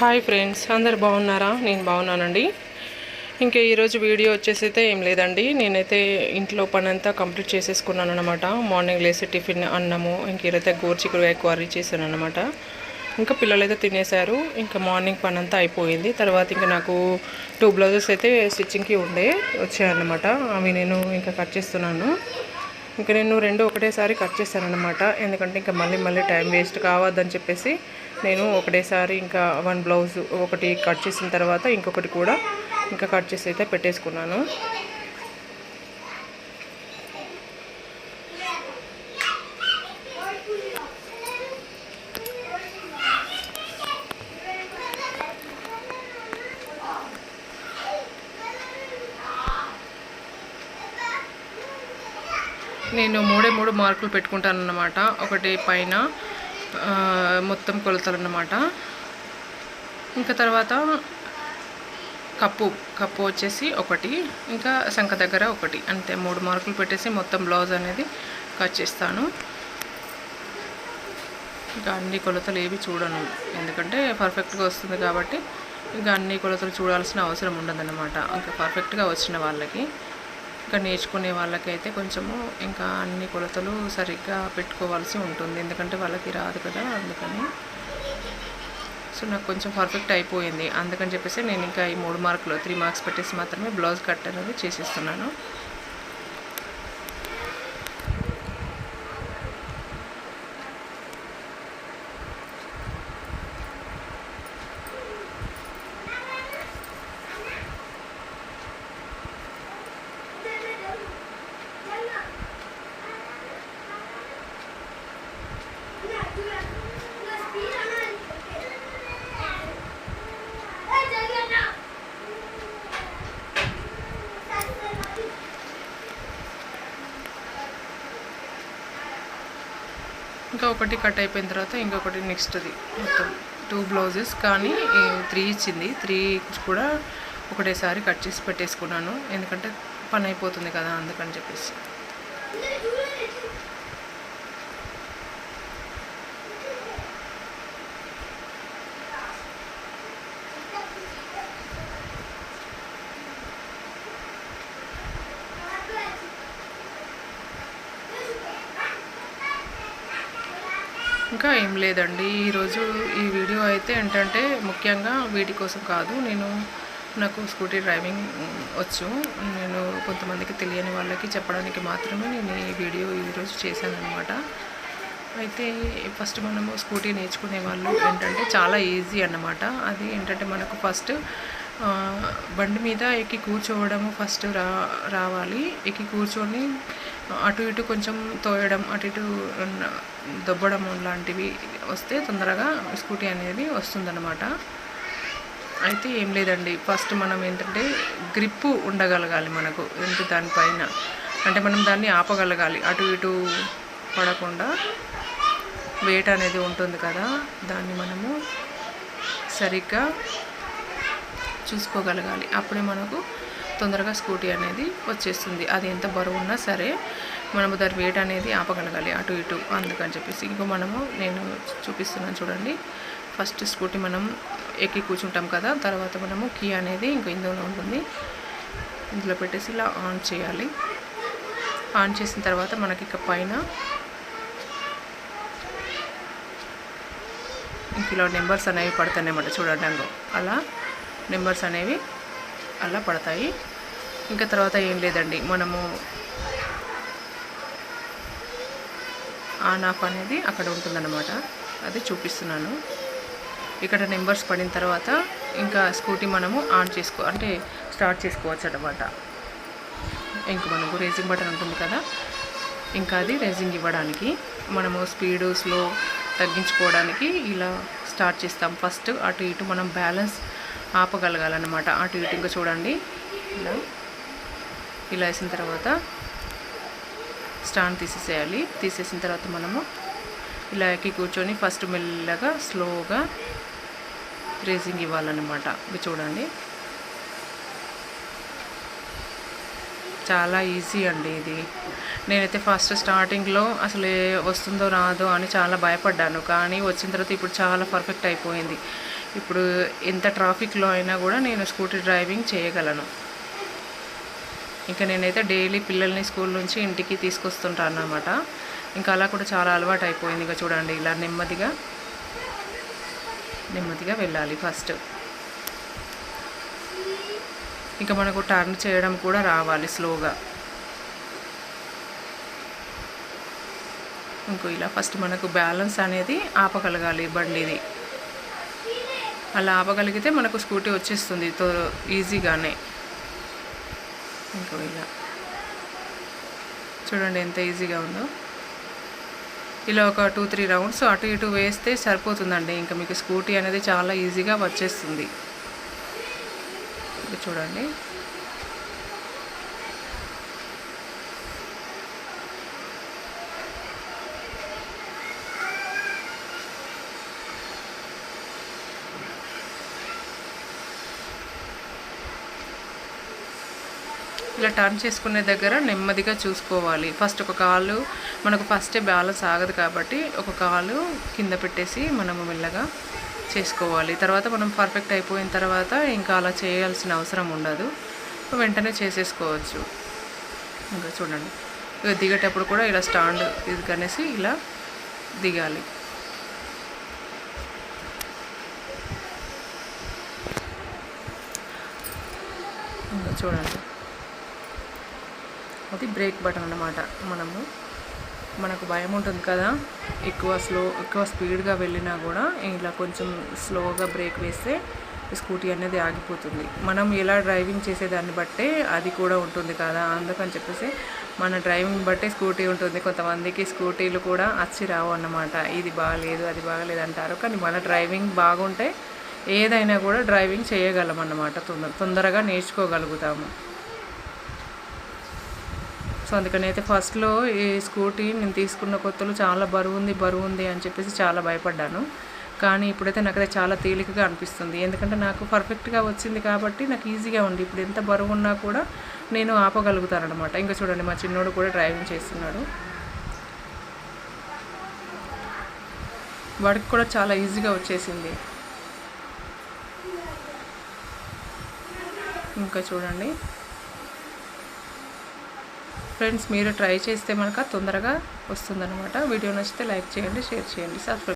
Hi friends అందరు బాగున్నారా? నేను బాగున్నానండి. ఇంకా ఈరోజు వీడియో వచ్చేసి అయితే ఏం లేదండి. నేనైతే ఇంట్లో పని అంతా కంప్లీట్ చేసేసుకున్నాను అనమాట మార్నింగ్ లేసి టిఫిన్ అన్నము ఇంక ఈరైతే గోర్చికుడుగా క్వారీ చేశాను అనమాట ఇంకా పిల్లలు అయితే తినేశారు. ఇంకా మార్నింగ్ పని అంతా అయిపోయింది. తర్వాత ఇంకా నాకు టూ బ్లౌజెస్ అయితే స్టిచ్చింగ్కి ఉండే వచ్చాయన్నమాట. అవి నేను ఇంకా కట్ చేస్తున్నాను. ఇంకా నేను రెండు ఒకటేసారి కట్ చేశాను అనమాట ఎందుకంటే ఇంకా మళ్ళీ మళ్ళీ టైం వేస్ట్ కావద్దని చెప్పేసి నేను ఒకటేసారి ఇంకా వన్ బ్లౌజ్ ఒకటి కట్ చేసిన తర్వాత ఇంకొకటి కూడా ఇంకా కట్ చేసి అయితే పెట్టేసుకున్నాను. నేను మూడే మూడు మార్కులు పెట్టుకుంటాను అన్నమాట ఒకటి పైన మొత్తం కొలతలు అన్నమాట ఇంకా తర్వాత కప్పు కప్పు వచ్చేసి ఒకటి ఇంకా శంఖ దగ్గర ఒకటి. అంతే మూడు మార్కులు పెట్టేసి మొత్తం బ్లౌజ్ అనేది కట్ చేస్తాను. ఇంకా అన్ని కొలతలు ఏవి చూడను. ఎందుకంటే పర్ఫెక్ట్గా వస్తుంది కాబట్టి ఇంకా అన్ని కొలతలు చూడాల్సిన అవసరం ఉండదన్నమాట. ఇంకా పర్ఫెక్ట్గా వచ్చిన వాళ్ళకి. ఇక్కడ నేర్చుకునే వాళ్ళకైతే కొంచెము ఇంకా అన్ని కొలతలు సరిగ్గా పెట్టుకోవాల్సి ఉంటుంది. ఎందుకంటే వాళ్ళకి రాదు కదా అందుకని. సో నాకు కొంచెం పర్ఫెక్ట్ అయిపోయింది. అందుకని చెప్పేసి నేను ఇంకా ఈ మూడు మార్కులు త్రీ మార్క్స్ పెట్టేసి మాత్రమే బ్లౌజ్ కట్ అనేది చేసేస్తున్నాను. ఇంకా ఒకటి కట్ అయిపోయిన తర్వాత ఇంకొకటి నెక్స్ట్ది. మొత్తం టూ బ్లౌజెస్ కానీ త్రీ ఇచ్చింది. త్రీ కూడా ఒకటేసారి కట్ చేసి పెట్టేసుకున్నాను. ఎందుకంటే పని అయిపోతుంది కదా అందుకని చెప్పేసి. ఇంకా ఏం లేదండి. ఈరోజు ఈ వీడియో అయితే ఏంటంటే ముఖ్యంగా వీటి కోసం కాదు నేను నాకు స్కూటీ డ్రైవింగ్ వచ్చు. నేను కొంతమందికి తెలియని వాళ్ళకి చెప్పడానికి మాత్రమే నేను ఈ వీడియో ఈరోజు చేశాను అనమాట అయితే ఫస్ట్ మనము స్కూటీ నేర్చుకునే వాళ్ళు ఏంటంటే చాలా ఈజీ అన్నమాట. అది ఏంటంటే మనకు ఫస్ట్ బండి మీద ఎక్కి కూర్చోవడము ఫస్ట్ రా రావాలి. ఎక్కి కూర్చొని అటు ఇటు కొంచెం తోయడం అటు ఇటు దొబ్బడం లాంటివి వస్తే తొందరగా స్కూటీ అనేది వస్తుందన్నమాట. అయితే ఏం లేదండి. ఫస్ట్ మనం ఏంటంటే గ్రిప్పు ఉండగలగాలి మనకు. ఏంటి దానిపైన? అంటే మనం దాన్ని ఆపగలగాలి. అటు ఇటు పడకుండా వెయిట్ అనేది ఉంటుంది కదా. దాన్ని మనము సరిగ్గా చూసుకోగలగాలి. అప్పుడే మనకు తొందరగా స్కూటీ అనేది వచ్చేస్తుంది. అది ఎంత బరువు ఉన్నా సరే మనము దాని వెయిట్ అనేది ఆపగలగాలి అటు ఇటు. అందుకని చెప్పేసి ఇంకో మనము నేను చూపిస్తున్నాను చూడండి. ఫస్ట్ స్కూటీ మనం ఎక్కి కూర్చుంటాం కదా తర్వాత మనము కీ అనేది ఇంకో ఇందులో ఉంటుంది. ఇందులో పెట్టేసి ఇలా ఆన్ చేయాలి. ఆన్ చేసిన తర్వాత మనకి ఇక పైన ఇంక ఇలా నెంబర్స్ అనేవి పడతాయి అన్నమాట చూడండి అలా నెంబర్స్ అనేవి అలా పడతాయి. ఇంకా తర్వాత ఏం లేదండి. మనము ఆన్ ఆఫ్ అనేది అక్కడ ఉంటుందన్నమాట. అది చూపిస్తున్నాను. ఇక్కడ నెంబర్స్ పడిన తర్వాత ఇంకా స్కూటీ మనము ఆన్ చేసుకో అంటే స్టార్ట్ చేసుకోవచ్చు అనమాట ఇంక మనకు రేసింగ్ బటన్ ఉంటుంది కదా. ఇంకా అది రేసింగ్ ఇవ్వడానికి మనము స్పీడు స్లో తగ్గించుకోవడానికి ఇలా స్టార్ట్ చేస్తాం. ఫస్ట్ అటు ఇటు మనం బ్యాలెన్స్ ఆపగలగాలన్నమాట. అటు ఇటు ఇంకా చూడండి. ఇలా ఇలా వేసిన తర్వాత స్టాండ్ తీసేసేయాలి. తీసేసిన తర్వాత మనము ఇలా ఎక్కి కూర్చొని ఫస్ట్ మెల్లగా స్లోగా రేసింగ్ ఇవ్వాలన్నమాట. ఇవి చూడండి. చాలా ఈజీ అండి ఇది. నేనైతే ఫస్ట్ స్టార్టింగ్లో అసలు వస్తుందో రాదో అని చాలా భయపడ్డాను. కానీ వచ్చిన తర్వాత ఇప్పుడు చాలా పర్ఫెక్ట్ అయిపోయింది. ఇప్పుడు ఎంత ట్రాఫిక్లో అయినా కూడా నేను స్కూటీ డ్రైవింగ్ చేయగలను. ఇంకా నేనైతే డైలీ పిల్లల్ని స్కూల్ నుంచి ఇంటికి తీసుకొస్తుంటాను అన్నమాట ఇంకా అలా కూడా చాలా అలవాటు అయిపోయింది ఇంకా చూడండి ఇలా నెమ్మదిగా నెమ్మదిగా వెళ్ళాలి ఫస్ట్. ఇంకా మనకు టర్న్ చేయడం కూడా రావాలి స్లోగా. ఇంకో ఇలా ఫస్ట్ మనకు బ్యాలెన్స్ అనేది ఆపగలగాలి బండిది. అలా ఆపగలిగితే మనకు స్కూటీ వచ్చేస్తుంది తో ఈజీగానే. ఇంకో ఇలా. చూడండి ఎంత ఈజీగా ఉందో. ఇలా ఒక టూ త్రీ రౌండ్స్ అటు ఇటు వేస్తే సరిపోతుందండి. ఇంకా మీకు స్కూటీ అనేది చాలా ఈజీగా వచ్చేస్తుంది. చూడండి. ఇలా టర్న్ చేసుకునే దగ్గర నెమ్మదిగా చూసుకోవాలి. ఫస్ట్ ఒక కాలు మనకు ఫస్టే బ్యాలెన్స్ ఆగదు కాబట్టి ఒక కాలు కింద పెట్టేసి మనము మెల్లగా చేసుకోవాలి. తర్వాత మనం పర్ఫెక్ట్ అయిపోయిన తర్వాత ఇంకా అలా చేయాల్సిన అవసరం ఉండదు. వెంటనే చేసేసుకోవచ్చు. ఇంకా చూడండి. ఇక దిగేటప్పుడు కూడా ఇలా స్టాండ్ ఇది కనేసి ఇలా దిగాలి. ఇంకా చూడండి. అది బ్రేక్ బటన్ అన్నమాట. మనము మనకు భయం ఉంటుంది కదా ఎక్కువ స్లో ఎక్కువ స్పీడ్గా వెళ్ళినా కూడా ఇలా కొంచెం స్లోగా బ్రేక్ వేస్తే స్కూటీ అనేది ఆగిపోతుంది. మనం ఎలా డ్రైవింగ్ చేసేదాన్ని బట్టే అది కూడా ఉంటుంది కదా అందుకని చెప్పేసి మన డ్రైవింగ్ బట్టే స్కూటీ ఉంటుంది. కొంతమందికి స్కూటీలు కూడా అచ్చి రావు అన్నమాట. ఇది బాగాలేదు అది బాగాలేదు అంటారు. కానీ మన డ్రైవింగ్ బాగుంటే ఏదైనా కూడా డ్రైవింగ్ చేయగలం అన్నమాట. తొందర తొందరగా నేర్చుకోగలుగుతాము. సో అందుకని అయితే ఫస్ట్లో ఈ స్కూటీ నేను తీసుకున్న కొత్తలో చాలా బరువు ఉంది బరువు ఉంది అని చెప్పేసి చాలా భయపడ్డాను. కానీ ఇప్పుడైతే నాకైతే చాలా తేలికగా అనిపిస్తుంది. ఎందుకంటే నాకు పర్ఫెక్ట్గా వచ్చింది కాబట్టి నాకు ఈజీగా ఉంది. ఇప్పుడు ఎంత బరువు ఉన్నా కూడా నేను ఆపగలుగుతాను అనమాట ఇంకా చూడండి మా చిన్నోడు కూడా డ్రైవింగ్ చేస్తున్నాడు. వాడికి కూడా చాలా ఈజీగా వచ్చేసింది. ఇంకా చూడండి. ఫ్రెండ్స్ మీరు ట్రై చేస్తే మనకు తొందరగా వస్తుందన్నమాట. వీడియో నచ్చితే లైక్ చేయండి షేర్ చేయండి సబ్స్క్రైబ్